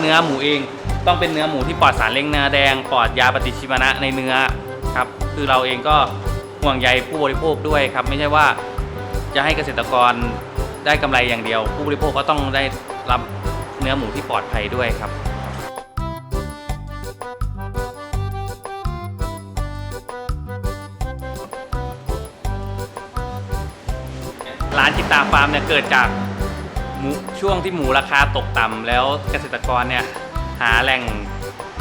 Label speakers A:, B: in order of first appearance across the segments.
A: เนื้อหมูเองต้องเป็นเนื้อหมูที่ปลอดสารเล่งเนื้อแดงปลอดยาปฏิชีวนะในเนื้อครับคือเราเองก็ห่วงใยผู้บริโภคด้วยครับไม่ใช่ว่าจะให้เกษตรกรได้กำไรอย่างเดียว ผู้บริโภคก็ต้องได้รับเนื้อหมูที่ปลอดภัยด้วยครับร้านจิตตาฟาร์มเนี่ยเกิดจาก ช่วงที่หมูราคาตกต่ำแล้วเกษตรกรเนี่ยหาแหล่ง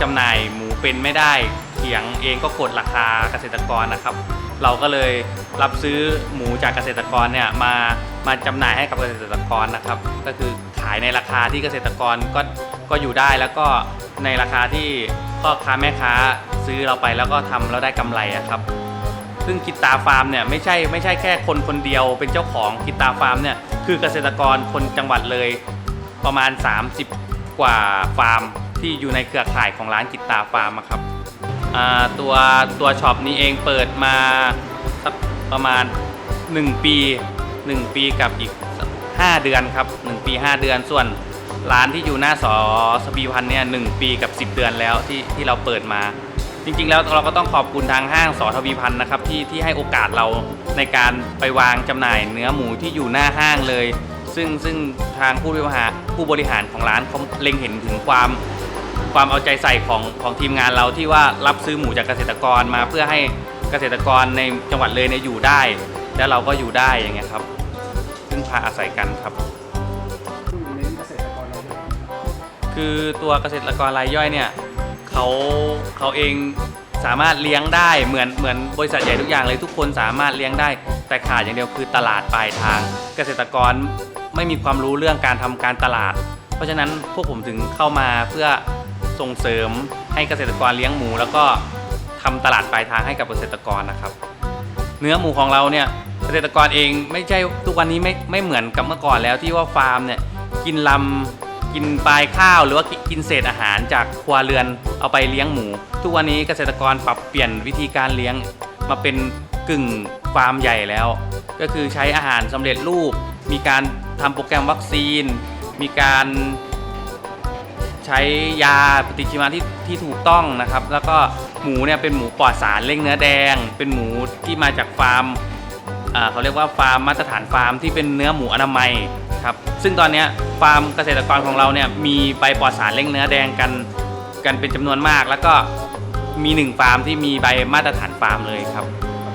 A: จำหน่ายหมูเป็นไม่ได้เขียงเองก็กดราคาเกษตรกรนะครับ เราก็เลยรับซื้อหมูจากเกษตรกรเนี่ยมามาจำหน่ายให้กับเกษตรกรนะครับ ก็คือขายในราคาที่เกษตรกรก็ก็อยู่ได้แล้วก็ในราคาที่พ่อค้าแม่ค้าซื้อเราไปแล้วก็ทำแล้วได้กำไรอะครับ ซึ่งกิตตาฟาร์มเนี่ยไม่ใช่ไม่ใช่แค่คนคนเดียวเป็นเจ้าของกิตตาฟาร์มเนี่ย คือเกษตรกรคนจังหวัดเลยประมาณ 30 กว่าฟาร์มที่อยู่ในเครือข่ายของร้านกิตตาฟาร์มครับตัวตัวช็อปนี้เองเปิดมาสักประมาณ 1 ปี 1 ปีกับอีก 5 เดือนครับ 1 ปี 5 เดือนส่วนร้านที่อยู่หน้าสอสบีพันธ์เนี่ยหปีกับ 10 เดือนแล้วที่ที่เราเปิดมา จริงๆ แล้วเราก็ต้องขอบคุณทางห้างสอทวีพันธ์นะครับที่ที่ให้โอกาสเรา ในการไปวางจำหน่ายเนื้อหมูที่อยู่หน้าห้างเลย ซึ่งซึ่งทางผู้บริหารผู้บริหารของร้านเขาเล็งเห็นถึงความความเอาใจใส่ของของทีมงานเราที่ว่ารับซื้อหมูจากเกษตรกรมาเพื่อให้เกษตรกรในจังหวัดเลยเนี่ยอยู่ได้ แล้วเราก็อยู่ได้อย่างเงี้ยครับซึ่งพาอาศัยกันครับ คือตัวเกษตรกรรายย่อยเนี่ยเขาเขาเอง สามารถเลี้ยงได้เหมือนเหมือนบริษัทใหญ่ทุกอย่างเลยทุกคนสามารถเลี้ยงได้ แต่ขาดอย่างเดียวคือตลาดปลายทาง เกษตรกรไม่มีความรู้เรื่องการทำการตลาด เพราะฉะนั้นพวกผมถึงเข้ามาเพื่อส่งเสริมให้เกษตรกรเลี้ยงหมู แล้วก็ทำตลาดปลายทางให้กับเกษตรกรนะครับ เนื้อหมูของเราเนี่ยเกษตรกรเองไม่ใช่ทุกวันนี้ไม่ไม่เหมือนกับเมื่อก่อนแล้วที่ว่าฟาร์มเนี่ยกินลำ กินปลายข้าวหรือว่ากินเศษอาหารจากครัวเรือนเอาไปเลี้ยงหมู ทุกวันนี้เกษตรกรปรับเปลี่ยนวิธีการเลี้ยงมาเป็นกึ่งฟาร์มใหญ่แล้ว ก็คือใช้อาหารสำเร็จรูป มีการทำโปรแกรมวัคซีน มีการใช้ยาปฏิชีวนะที่ที่ถูกต้องนะครับ แล้วก็หมูเนี่ยเป็นหมูปลอดสารเล่งเนื้อแดง เป็นหมูที่มาจากฟาร์มเขาเรียกว่าฟาร์มมาตรฐานฟาร์มที่เป็นเนื้อหมูอนามัย ครับซึ่งตอนนี้ฟาร์มเกษตรกรของเราเนี่ยมีใบปลอดสารเล่งเนื้อแดงกันกันเป็นจำนวนมาก แล้วก็มีหนึ่งฟาร์มที่มีใบมาตรฐานฟาร์มเลยครับ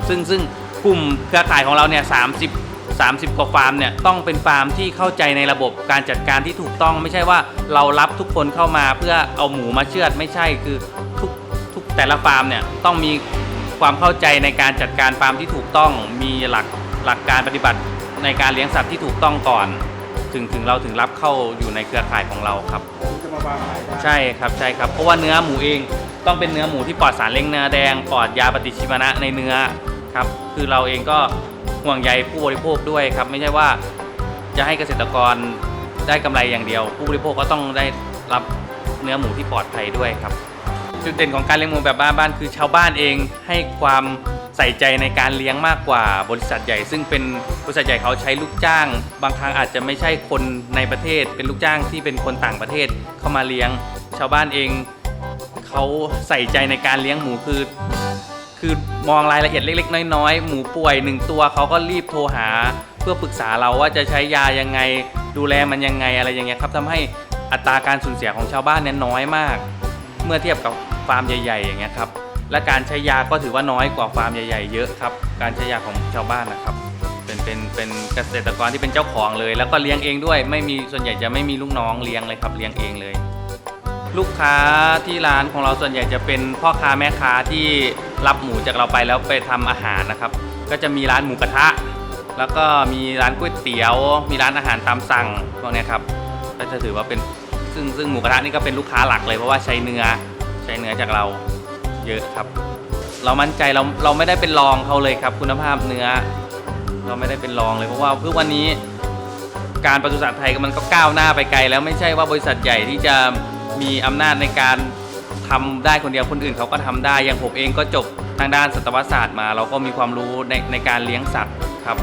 A: ซึ่งซึ่งกลุ่มเครือข่ายของเราเนี่ย30 30 กว่าฟาร์มเนี่ยต้องเป็นฟาร์มที่เข้าใจในระบบการจัดการที่ถูกต้องไม่ใช่ว่าเรารับทุกคนเข้ามาเพื่อเอาหมูมาเชือดไม่ใช่คือทุกทุกแต่ละฟาร์มเนี่ยต้องมีความเข้าใจในการจัดการฟาร์มที่ถูกต้องมีหลักหลักการปฏิบัติในการเลี้ยงสัตว์ที่ถูกต้องก่อน ถึงถึงเราถึงรับเข้าอยู่ในเครือข่ายของเราครับ
B: ผมจะมาวางขายได้
A: ใช่ครับใช่ครับ เพราะว่าเนื้อหมูเองต้องเป็นเนื้อหมูที่ปลอดสารเล่งเนื้อแดงปลอดยาปฏิชีวนะในเนื้อครับคือเราเองก็ห่วงใยผู้บริโภคด้วยครับ ไม่ใช่ว่าจะให้เกษตรกรได้กำไรอย่างเดียว ผู้บริโภคก็ต้องได้รับเนื้อหมูที่ปลอดภัยด้วยครับ จุดเด่นของการเลี้ยงหมูแบบบ้านๆคือชาวบ้านเองให้ความ ใส่ใจในการเลี้ยงมากกว่าบริษัทใหญ่ ซึ่งเป็นบริษัทใหญ่เขาใช้ลูกจ้าง บางครั้งอาจจะไม่ใช่คนในประเทศ เป็นลูกจ้างที่เป็นคนต่างประเทศเข้ามาเลี้ยง ชาวบ้านเองเขาใส่ใจในการเลี้ยงหมูคือ คือมองรายละเอียดเล็ก ๆ น้อยๆ หมูป่วยหนึ่งตัวเขาก็รีบโทรหา เพื่อปรึกษาเราว่าจะใช้ยายังไง ดูแลมันยังไงอะไรอย่างเงี้ยครับทำให้อัตราการสูญเสียของชาวบ้านเนี่ยน้อยมาก เมื่อเทียบกับฟาร์มใหญ่ ๆ อย่างเงี้ยครับ และการใช้ยาก็ถือว่าน้อยกว่าฟาร์มใหญ่ ๆ เยอะครับ การใช้ยาของชาวบ้านนะครับ เป็นเป็นเป็นเกษตรกรที่เป็นเจ้าของเลย แล้วก็เลี้ยงเองด้วย ไม่มีส่วนใหญ่จะไม่มีลูกน้องเลี้ยงเลยครับเลี้ยงเองเลย ลูกค้าที่ร้านของเราส่วนใหญ่จะเป็นพ่อค้าแม่ค้าที่รับหมูจากเราไปแล้วไปทำอาหารนะครับ ก็จะมีร้านหมูกระทะ แล้วก็มีร้านก๋วยเตี๋ยว มีร้านอาหารตามสั่งพวกนี้ครับก็จะถือว่าเป็นซึ่งซึ่งหมูกระทะนี่ก็เป็นลูกค้าหลักเลยเพราะว่าใช้เนื้อใช้เนื้อจากเรา เยอะครับ เรามั่นใจเราเราไม่ได้เป็นรองเขาเลยครับ คุณภาพเนื้อ เราไม่ได้เป็นรองเลยเพราะว่าเพื่อวันนี้การปศุสัตว์ไทยมันก็ก้าวหน้าไปไกล แล้วไม่ใช่ว่าบริษัทใหญ่ที่จะมีอำนาจในการทำได้คนเดียวคนอื่นเขาก็ทำได้อย่างผมเองก็จบทางด้านสัตวศาสตร์มา เราก็มีความรู้ในในการเลี้ยงสัตว์ครับ